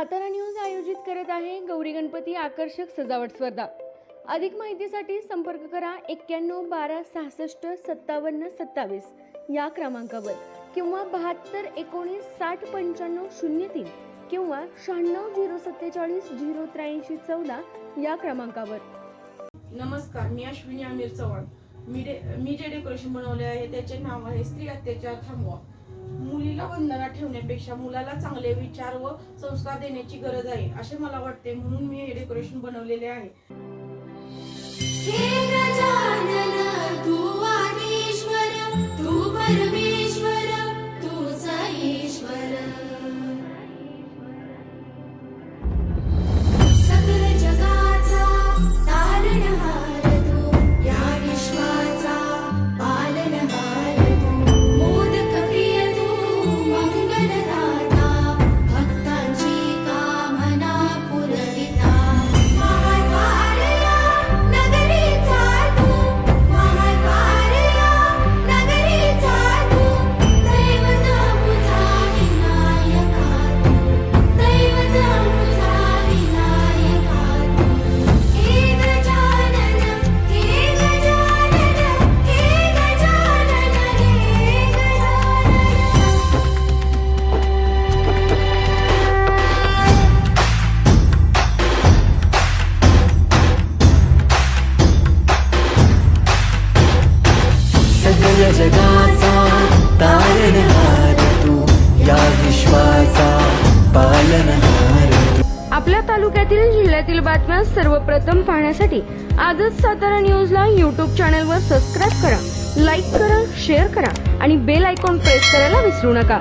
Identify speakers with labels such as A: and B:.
A: Satara news आयोजित करत आहे गौरी गणपती आकर्षक सजावट स्पर्धा. अधिक माहितीसाठी संपर्क करा एक्क्याण्णव बारा सहासष्ट सत्तावन्न सत्तावीस या क्रमांकावर किंवा बहात्तर एकोणीस साठ पंच्याण्णव शून्य तीन किंवा शहाण्णव झिरो सत्तेचाळीस झिरो त्र्याऐंशी चौदा या क्रमांकावर.
B: नमस्कार मी अश्विनी आमिर चव्हाण. मी डे मी जे डेकोरेशन बनवले आहे त्याचे नाव आहे स्त्री अत्याचार थांबवा. मुलीला बंधनात ठेवण्यापेक्षा मुलाला चांगले विचार व संस्कार देण्याची गरज आहे असे मला वाटते. म्हणून मी हे डेकोरेशन बनवलेले आहे.
C: जगाचा तारणहार तू या विश्वाचा पालनहार
A: आपल्या तालुक्यातील जिल्ह्यातील बातम्या सर्वप्रथम पाहण्यासाठी आजच सातारा न्यूजला यूट्यूब चॅनलवर सबस्क्राईब करा लाईक करा शेअर करा आणि बेल आयकॉन प्रेस करायला विसरू नका.